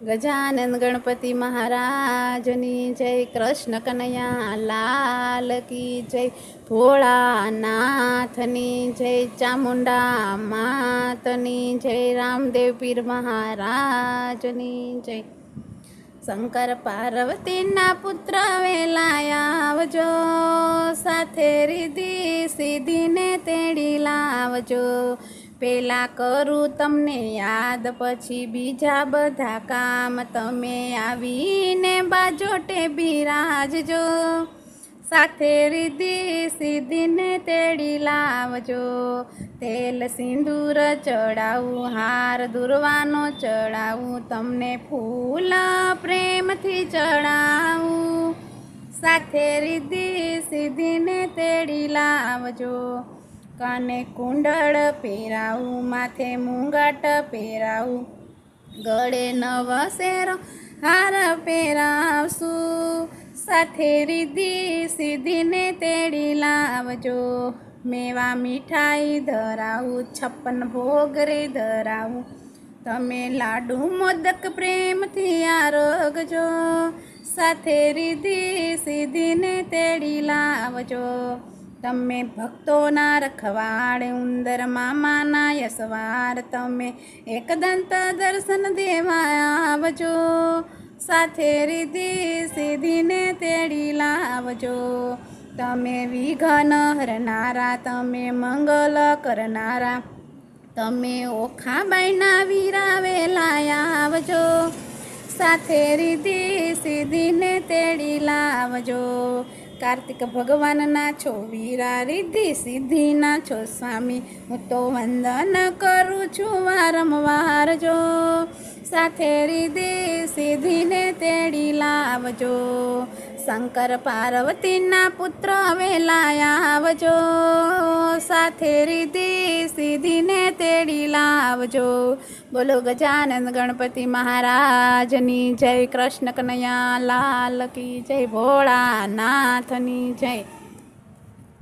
ગજાનંદ ગણપતિ મહારાજની જય, કૃષ્ણ કનૈયા લાલ કી જય, ભોળાનાથની જય, ચામુંડા માતની જય, રામદેવ પીર મહારાજની જય. શંકર પાર્વતીના પુત્ર વેલાયા આવજો, સાથે રીધિ સીધીને તેડી લાવજો. પેલા કરું તમને યાદ, પછી બીજા બધા કામ. તમે આવીને બાજોટે બિરાજજો સાથે રીધિ સીધીને તેડી લાવજો. તેલ, સિંદૂર ચડાવું, હાર દુર્વાનો ચડાવું, તમને ફૂલ પ્રેમથી ચડાવું. સાથે રીધિ સીધીને તેડી લાવજો. કાને કુંડળ પહેરાવું, માથે મૂંગાટ પહેરાવું. ગળે નવ શેરો હાર પહેરાવશું. સાથે રીધિ સીધીને તેડી લાવજો. મેવા મીઠાઈ ધરાવું, છપ્પન ભોગ ધરાવું. તમે લાડુ મોદક પ્રેમથી આરોગજો. સાથે રીધિ સીધીને તેડી લાવજો. તમે ભક્તોના રખવાડ ઉંદર મામાના યસવાર તમે એકદંત દર્શન દેવા આવજો. સાથે રીધિ સીધીને તેડી લાવજો. તમે વિઘ્ન હરનારા, તમે મંગલ કરનારા, તમે ઓખાબાઈના વીરાવેલા આવજો. સાથે રીધિ સીધીને તેડી લાવજો. કાર્તિક ભગવાનના છો વીરા રિદ્ધિ સિદ્ધિના છો, સ્વામી હું તો વંદન કરું છું વારંવાર જો. સાથે રિદ્ધિ સીધીને તેડી લાવજો. શંકર પાર્વતીના પુત્ર વેલા આવજો. સાથે રીધિ સીધીને તેડી લાવજો. બોલો ગજાનંદ ગણપતિ મહારાજની જય કૃષ્ણ કનૈયા લાલ કી જય ભોળાનાથની જય.